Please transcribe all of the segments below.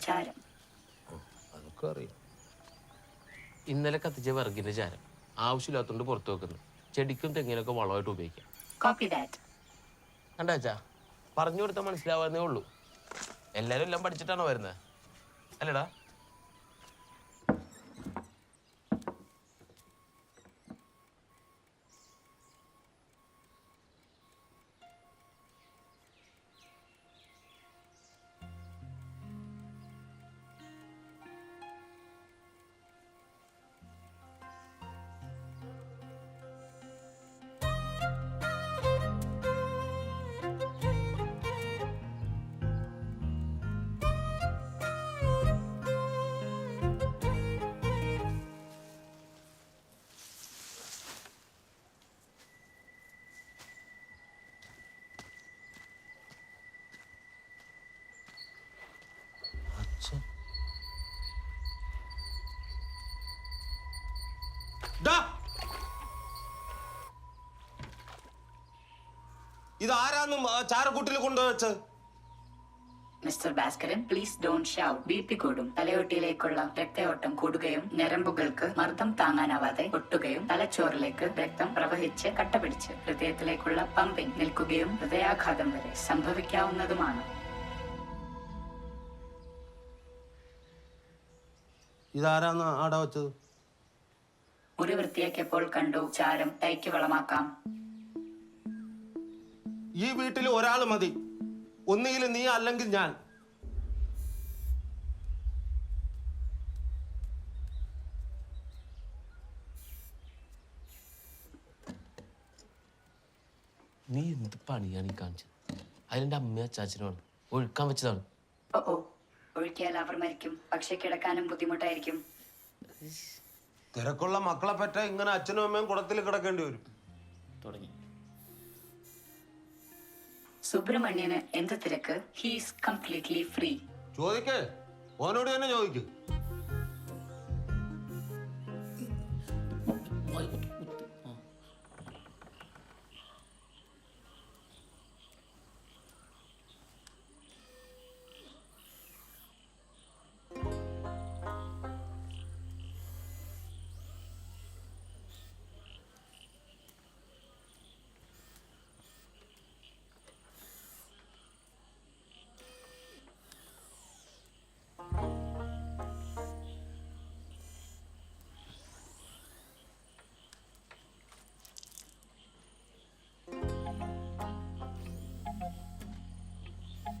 ചാരം അതൊക്കെ അറിയാം ഇന്നലെ കത്തിച്ച വിറകിന്റെ ചാരം ആവശ്യമില്ലാത്തോണ്ട് പുറത്തു വെക്കുന്നു. ചെടിക്കും തെങ്ങിനൊക്കെ വളമായിട്ട് ഉപയോഗിക്കാം. കോപ്പി ദാറ്റ് കണ്ടാച്ചാ പറഞ്ഞു കൊടുത്താൽ മനസ്സിലാവാന്നേ ഉള്ളൂ. എല്ലാരും എല്ലാം പഠിച്ചിട്ടാണോ വരുന്നത് അല്ലടാ ഇതാരാന്നും ചാരക്കൂട്ടിൽ കൊണ്ടുവച്ച്? Mister Bhaskaran please don't shout. B P കൂടും. തലയോട്ടിയിലേക്കുള്ള രക്തയോട്ടം കൂടുകയും ഞരമ്പുകൾക്ക് മർദ്ദം താങ്ങാനാവാതെ ഒട്ടുകയും തലച്ചോറിലേക്ക് രക്തം പ്രവഹിച്ച് കട്ടപിടിച്ച് ഹൃദയത്തിലേക്കുള്ള പമ്പിംഗ് നിൽക്കുകയും ഹൃദയാഘാതം വരെ സംഭവിക്കാവുന്നതുമാണ്. ഇതാരാന്ന് ആടെ വെച്ചത് മുറി വൃത്തിയാക്കിയപ്പോൾ കണ്ടു ചാരം തൈക്ക് വളമാക്കാം. ഈ വീട്ടിൽ ഒരാൾ മതി. ഒന്നുകിൽ നീ അല്ലെങ്കിൽ ഞാൻ. നീ എന്ത് പണിയാണ് ഈ കാണിച്ചത്? അതിലെന്റെ അമ്മ അച്ചാച്ചനുമാണ് ഒഴുക്കാൻ വെച്ചതാണ്. ഓ ഓ. ഒഴുക്കിയാൽ അവർ മരിക്കും. പക്ഷെ കിടക്കാനും ബുദ്ധിമുട്ടായിരിക്കും. തിരക്കുള്ള മക്കളെ പറ്റ ഇങ്ങനെ അച്ഛനും അമ്മയും കുടത്തിൽ കിടക്കേണ്ടി വരും. തുടങ്ങി. സുബ്രഹ്മണ്യന് എന്ത് തിരക്ക്? ഹീസ് കംപ്ലീറ്റ്ലി ഫ്രീ ചോദിക്കേ. ഓനോട് തന്നെ ചോദിക്ക്.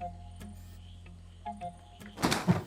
Thank you.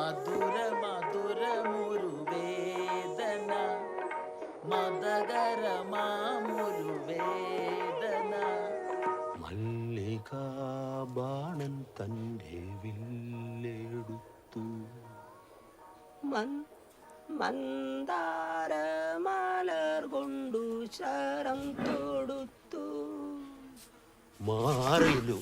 മധുര മധുരമൊരു വേദന മതകരമാമൊരു വേദന മല്ലികാബാണൻ തന്റെ വില്ലെടുത്തു. മൻ മന്ദാരമാലർകൊണ്ടു ശരം തൊടുത്തു. മാറിലു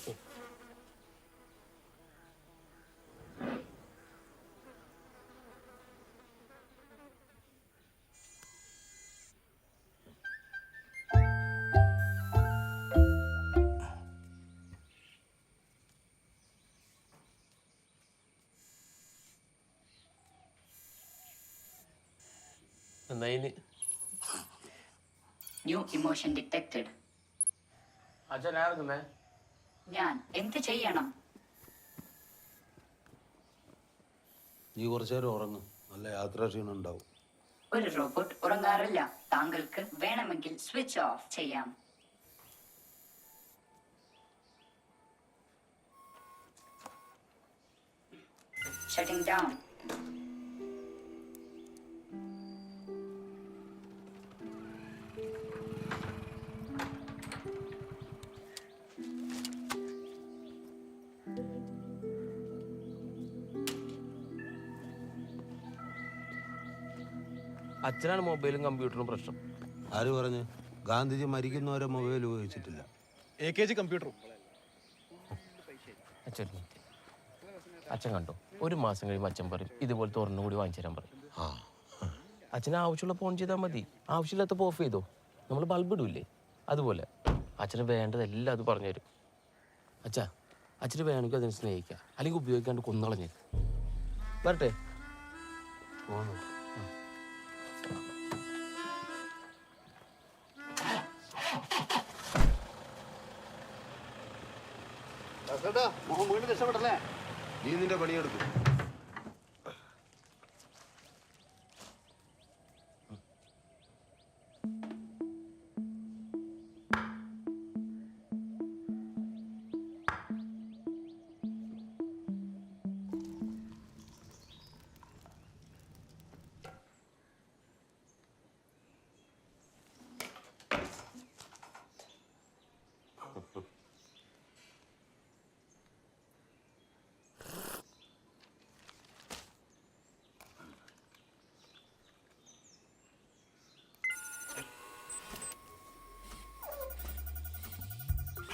എന്നാ ന്യൂ ഇമോഷൻ ഡിറ്റക്റ്റഡ് അച്ഛൻ ആർക്കുന്നേ? ഞാൻ. എന്ത് ചെയ്യണം? നീ കുറച്ചു നേരം ഉറങ്ങും. നല്ല യാത്രാക്ഷീണം ഉണ്ടാവും. ഒരു റോബോട്ട് ഉറങ്ങാറില്ല. താങ്കൾക്ക് വേണമെങ്കിൽ സ്വിച്ച് ഓഫ് ചെയ്യാം. ഷട്ടിംഗ് ഡൗൺ അച്ഛനാണ് മൊബൈലും കമ്പ്യൂട്ടറും പ്രശ്നം. ആര് പറഞ്ഞു? ഗാന്ധിജി മരിക്കുന്നവരെ മൊബൈൽ ഉപയോഗിച്ചിട്ടില്ല. എ കെ ജി കമ്പ്യൂട്ടറും. അച്ഛൻ. അച്ഛൻ കണ്ടോ? ഒരു മാസം കഴിയുമ്പോൾ അച്ഛൻ പറയും ഇതുപോലെ തുറന്നു കൂടി വാങ്ങിച്ചു തരാൻ പറയും. ആ. അച്ഛന് ആവശ്യമുള്ള ഫോൺ ചെയ്താൽ മതി. ആവശ്യമില്ലാത്തപ്പോൾ ഓഫ് ചെയ്തോ? നമ്മൾ ബൾബ് ഇടൂല്ലേ അതുപോലെ. അച്ഛന് വേണ്ടതെല്ലാം അത് പറഞ്ഞു തരും. അച്ഛാ അച്ഛന് വേണമെങ്കിൽ അതിനെ സ്നേഹിക്കുക അല്ലെങ്കിൽ ഉപയോഗിക്കാണ്ട് കൊന്നളഞ്ഞ് വരട്ടെ? പോന്നു നീ നിന്റെ പണിയെടുക്കും.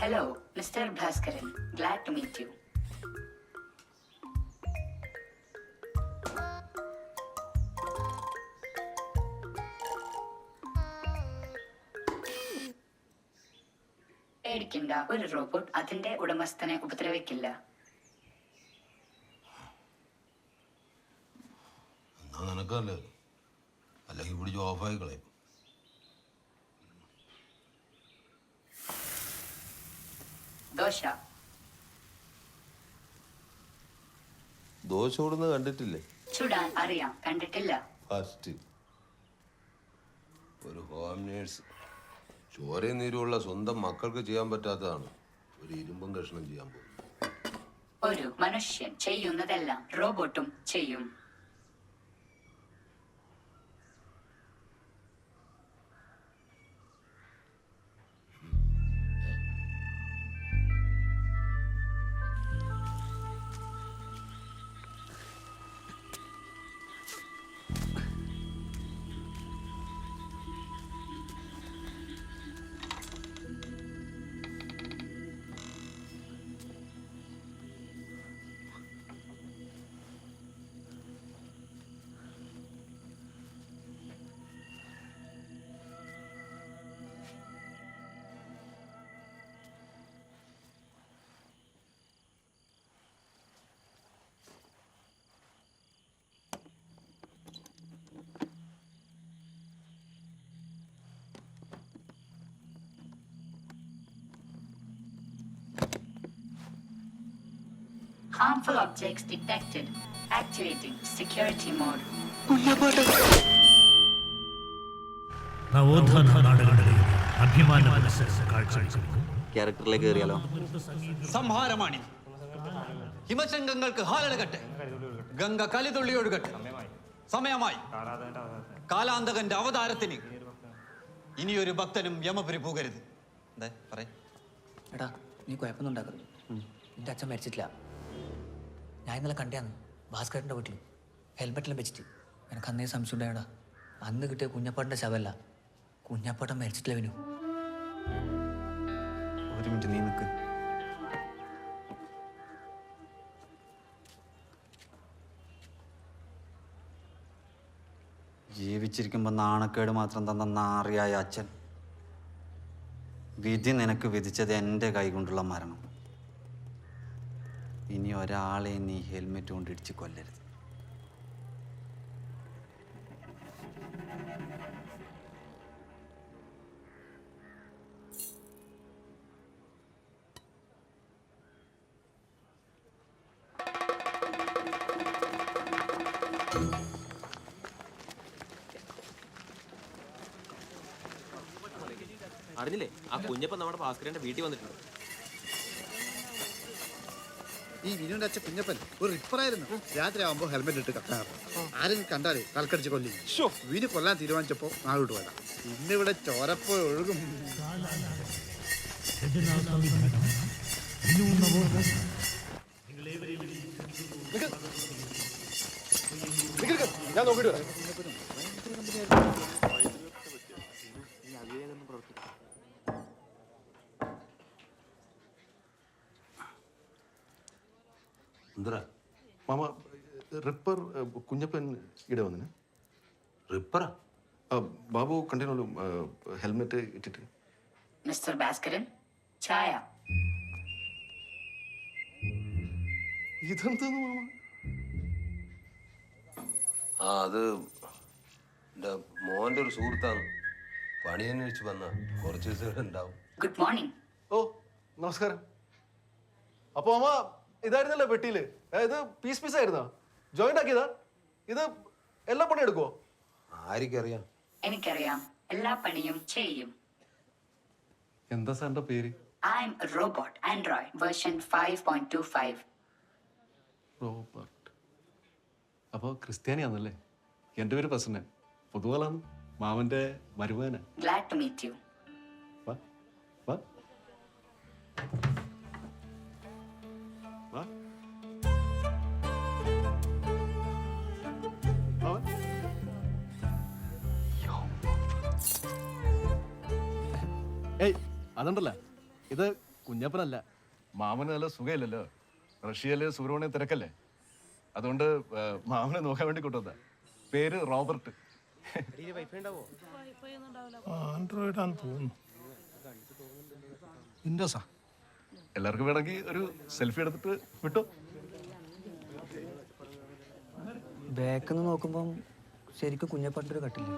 Hello, mister Bhaskaran glad to meet you പേടിക്കണ്ട ഒരു റോബോട്ട് അതിന്റെ ഉടമസ്ഥനെ ഉപദ്രവിക്കില്ല. അല്ലെങ്കിൽ പിടിച്ച് ഓഫായി കളയും. ദോശ. ദോശ ഓടുന്നത് കണ്ടിട്ടില്ലേ? ചുടാൻ അറിയാം. കണ്ടിട്ടില്ല. ഫസ്റ്റ്. ഒരു ഹോം നേഴ്സ് ചോരയും നീരുമുള്ള സ്വന്തം മക്കൾക്ക് ചെയ്യാൻ പറ്റാത്തതാണ്. ഒരു ഇരുമ്പും കഷ്ണം ചെയ്യാൻ പോകുന്നത് ഒരു മനുഷ്യൻ ചെയ്യുന്നതെല്ലാം റോബോട്ടും ചെയ്യും. Harmful objects detected. Activating security mode. നവോത്ഥാന നാടകങ്ങളിൽ അഭിമാന മനസ്സ് കാഴ്ചവെക്കുന്നു ക്യാരക്ടറിലേക്ക് കയറിയാലോ സംഹാരമാണി. ഹിമശങ്കങ്ങൾക്ക് ഹാലടകട്ടെ ഗംഗ കലിതുള്ളി ഒഴുകട്ടെ. സമയമായി. കാലാന്തകന്റെ അവതാരത്തിന്. ഇനിയൊരു ഭക്തനും യമപുരി പോകരുത്. എന്താ പറയ. എടാ നീ കുഴപ്പമൊന്നും ഉണ്ടാക്കരുത്. എന്റെ അച്ഛൻ മരിച്ചിട്ടില്ല. ഞാൻ ഇന്നലെ കണ്ടാന്ന് ഭാസ്കരന്റെ വീട്ടിൽ ഹെൽമെറ്റിലും വെച്ചിട്ട്. എനിക്ക് അന്നേ സംശയം ഉണ്ടായടാ അന്ന് കിട്ടിയ കുഞ്ഞപ്പാട്ടന്റെ ശവല്ല കുഞ്ഞപ്പാട്ടൻ മരിച്ചിട്ടില്ല വിനു. ഒരു മിനിറ്റ് നീ നിൽക്ക് ജീവിച്ചിരിക്കുമ്പോൾ നാണക്കേട് മാത്രം തന്ന നാറിയായ അച്ഛൻ. വിധി നിനക്ക് വിധിച്ചത് എന്റെ കൈകൊണ്ടുള്ള മരണം. ഇനി ഒരാളെ നീ ഹെൽമെറ്റ് കൊണ്ട് ഇടിച്ച് കൊല്ലരുത്. അറിഞ്ഞില്ലേ? ആ കുഞ്ഞപ്പം നമ്മുടെ ഭാസ്കരന്റെ വീട്ടിൽ വന്നിട്ടുണ്ട്. ഈ വിനുവിന്റെ അച്ഛൻ കുഞ്ഞപ്പൻ ഒരു റിപ്പറായിരുന്നു രാത്രി ആവുമ്പോ ഹെൽമെറ്റ് ഇട്ട് കത്താറ് ആരെങ്കിലും കണ്ടാലേ കൽക്കടിച്ച് കൊല്ലി. വിനു കൊല്ലാൻ തീരുമാനിച്ചപ്പോ നാളോട്ട് പോയതാ. ഇന്നിവിടെ ചോരപ്പോ ഒഴുകും. ഞാൻ നോക്കിട്ട് വരാം. എന്തരാ മാമ റിപ്പർ കുഞ്ഞപ്പൻ ഇവിടെ വന്നിന്. റിപ്പറാ? ബാബു കണ്ടിനോളൂ ഹെൽമെറ്റ് ഇട്ടിട്ട്. മിസ്റ്റർ ഭാസ്കരൻ ചായ. ഇതെന്തെന്ന് മാമ? ആ അത് എന്റെ മോന്റെ ഒരു സുഹൃത്താണ്. പണി അന്വേഷിച്ച് വന്ന കുറച്ച് ദിവസം ഉണ്ടാവും. ഗുഡ് മോർണിംഗ് ഓ നമസ്കാരം. അപ്പൊ മാമ ഇതായിരുന്നല്ലോ പെട്ടിയിൽ. ഇത് പീസ് പീസ് ആയിരുന്നോ? ജോയിന്റ് ആക്കിയതാ? ഇത് എല്ലാ പണി എടുക്കുവോ? ആർക്കറിയാം. എനിക്കറിയാം. എല്ലാ പണിയും ചെയ്യും. എന്താ സാറിന്റെ പേര്? I am robot android version five point two five Robert അപ്പോൾ ക്രിസ്ത്യാനിയാന്നല്ലേ? എന്റെ പേര് പ്രസന്നൻ. പൊതുവാളാണ് മാമന്റെ മരുമകന. ഗ്ലാഡ് ടു മീറ്റ് യു വാ വാ. ഏയ് അതുണ്ടല്ല? ഇത് കുഞ്ഞപ്പനല്ല? മാമന് നല്ല സുഖമില്ലല്ലോ റഷ്യയിൽ സുബ്രഹ്മണ്യം തിരക്കല്ലേ? അതുകൊണ്ട് മാമനെ നോക്കാൻ വേണ്ടി കൊണ്ടുവന്ന പേര് റോബർട്ട്. ആൻഡ്രോയിഡ് ആണെന്ന് തോന്നുന്നു. വിൻഡോസാ എല്ലാവർക്കും വേണമെങ്കിൽ ഒരു സെൽഫി എടുത്തിട്ട് വിട്ടു. ബാക്കിൽ നിന്ന് നോക്കുമ്പം ശരിക്കും കുഞ്ഞപ്പാട്ടൊരു കട്ടില്ല?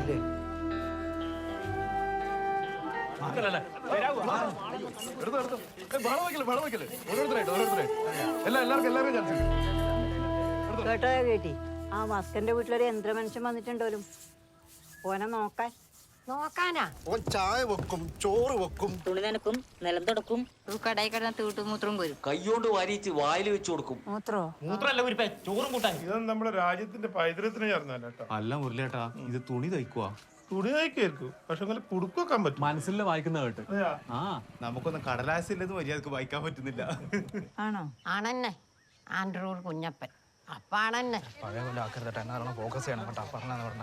ഇല്ലേ? എടുത്തോ എടുത്തോ. ഏയ്, ബഹളം വെക്കല്ലേ ബഹളം വെക്കല്ലേ? ഓരോരുത്തരായിട്ട് ഓരോരുത്തരായിട്ട്. എല്ലാം എല്ലാവർക്കും എല്ലാവർക്കും ചാൻസ് കേട്ടോ കേട്ടി. ആ മസ്കന്റെ വീട്ടിലൊരു യന്ത്രമനുഷ്യൻ വന്നിട്ടുണ്ടോലും? ഓനെ നോക്കാൻ. നോക്കാനാ. ഓൻ ചായ വെക്കും ചോറ് വെക്കും. തുണി നനക്കും നിലം തുടക്കും. കടയിൽ കിടന്ന തീട്ടുമൂത്രം വരും കൈകൊണ്ട് വാരിച്ച് വായിൽ വെച്ച് കൊടുക്കും. മൂത്രോ? ഇതൊന്നും നമ്മുടെ രാജ്യത്തിന്റെ പൈതൃകത്തിന് ചേർന്നല്ല കേട്ടോ? അല്ല മുരളിയേട്ടാ ഇത് തുണി തയ്ക്കുവാ. തുണി നയിക്കായിരിക്കും പക്ഷെ അങ്ങനെ കുടുക്കൊക്കാൻ പറ്റും. മനസ്സിൽ വായിക്കുന്ന കേട്ട്? ആ. നമുക്കൊന്നും കടലാസില്ലെന്ന് മര്യാദയ്ക്ക് വായിക്കാൻ പറ്റുന്നില്ല. ആണോ? ആണെന്നെ. ആൻഡ്രൂർ കുഞ്ഞപ്പൻ. അപ്പാണെന്നെ. പഴയ പോലെ ആക്കരുതട്ടെ എന്നാ ഫോക്കസ് ചെയ്യണം കേട്ടോ പറഞ്ഞാന്ന് പറഞ്ഞ.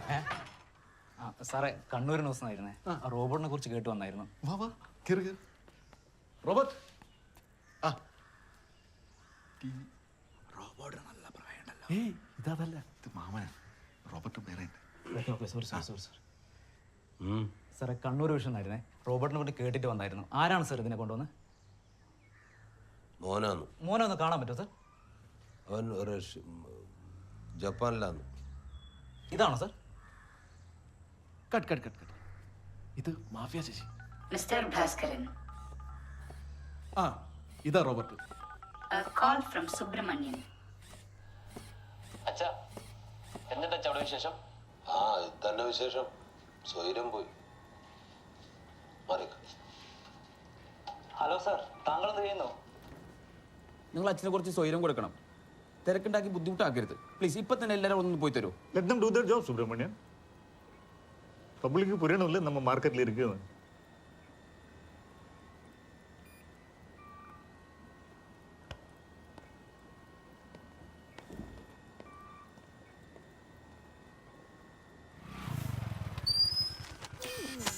സാറേ കണ്ണൂർ ന്യൂസ് ആയിരുന്നേ റോബോട്ടിനെ കുറിച്ച് കേട്ട് വന്നായിരുന്നു. വാ വാ കയറി കയറി റോബർട്ട്. ആ. ഏയ് ഇതല്ല ഇത് മാമനാ. റോബർട്ട് വേറെ സോറി സോറി സോറി സോറി സാറേ കണ്ണൂർ വിഷയം ആയിരുന്നേ റോബോട്ടിനെ കുറിച്ച് കേട്ടിട്ട് വന്നായിരുന്നു. ആരാണ് സാർ ഇതിനെ കൊണ്ടുവന്ന്? മോനാന്ന്. മോനൊന്ന് കാണാൻ പറ്റുമോ സാർ? അവൻ ഒരു ജപ്പാനിലാന്ന്. ഇതാണോ sir? Cut cut cut cut. ഇത് മാഫിയ ചേച്ചി. മിസ്റ്റർ ഭാസ്കരൻ. ആ ഇതാ റോബർട്ട്. Call from Subramanian. അച്ഛാ എന്നിട്ട് അച്ഛാ അവിടെ വിശേഷം? ആ ഇത് തന്നെ വിശേഷം. സ്വൈരം പോയി. മറിക്ക. ഹലോ സാർ താങ്കൾ എന്ത് ചെയ്യുന്നു? നിങ്ങൾ അച്ഛനെ കുറച്ച് സ്വൈരം കൊടുക്കണം. തിരക്കുണ്ടാക്കി ബുദ്ധിമുട്ടാക്കരുത്. പ്ലീസ് ഇപ്പൊ തന്നെ എല്ലാവരും ഒന്ന് പോയി തരൂ. Let them do their job Subramanian. பப்ளிக்கு புரியணும்ல நம்ம மார்க்கெட்டில் இருக்குது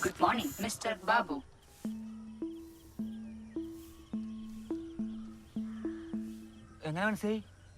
Good morning, Mr. Babu. എങ്ങനെ മനസ്സിലായി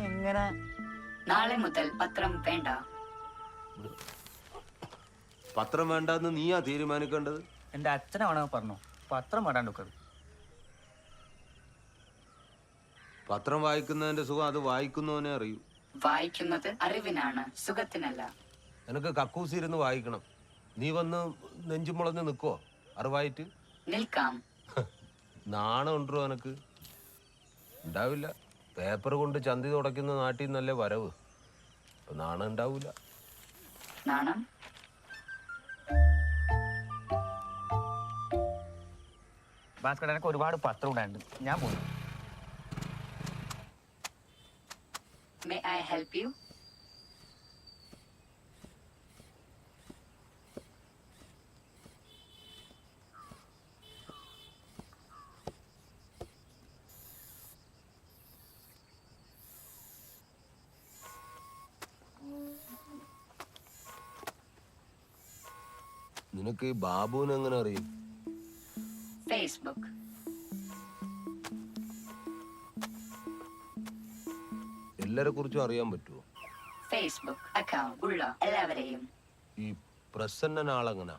എങ്ങനെ? നാളെ മുതൽ പത്രം വേണ്ട. പത്രം വേണ്ടെന്ന് നീയാ തീരുമാനിക്കേണ്ടത്? എന്റെ അച്ഛനാണ് പറഞ്ഞു? പത്രം വേണ്ടാണ്ടൊക്കെ പത്രം വായിക്കുന്നതിന്റെ സുഖം അത് വായിക്കുന്നവനെ അറിയൂ. വായിക്കുന്നത് അറിവിനാണ് സുഖത്തിനല്ല. നിനക്ക് കക്കൂസി ഇരുന്ന് വായിക്കണം. നീ വന്ന് നെഞ്ചും മുളഞ്ഞ് നിൽക്കുവോ അറിവായിട്ട്? നിൽക്കാം. നാണം ഉണ്ടോ എനക്ക് ഉണ്ടാവില്ല. പേപ്പർ കൊണ്ട് ചന്തി തുടയ്ക്കുന്ന നാട്ടിൽ നിന്നല്ലേ വരവ്? അപ്പൊ നാണം ഉണ്ടാവൂല. നാണം? ഭാസ്കർ എനിക്ക് ഒരുപാട് പത്രം ഉണ്ടായിട്ടുണ്ട് ഞാൻ പോകുന്നു ഹെൽപ്പ് യു നിനക്ക് ഈ ബാബുവിനെ എങ്ങനെ അറിയും? ഫേസ്ബുക്ക് എല്ലാരെ കുറിച്ചും അറിയാൻ പറ്റുമോ ഫേസ്ബുക്ക് അക്കൗണ്ട് ഉള്ള എല്ലാവരെയും. ഈ പ്രസന്നൻ ആളെങ്ങനെ?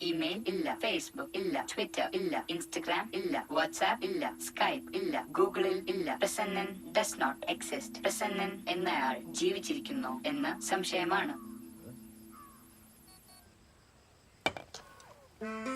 ഇമെയിൽ ഇല്ല ഫേസ്ബുക്ക് ഇല്ല ട്വിറ്റർ ഇല്ല ഇൻസ്റ്റഗ്രാം ഇല്ല വാട്സാപ്പ് ഇല്ല സ്കൈപ്പ് ഇല്ല ഗൂഗിളിൽ ഇല്ല. Prasannan does not exist Prasannan എന്നയാൾ ജീവിച്ചിരിക്കുന്നു എന്ന് സംശയമാണ്. Thank you.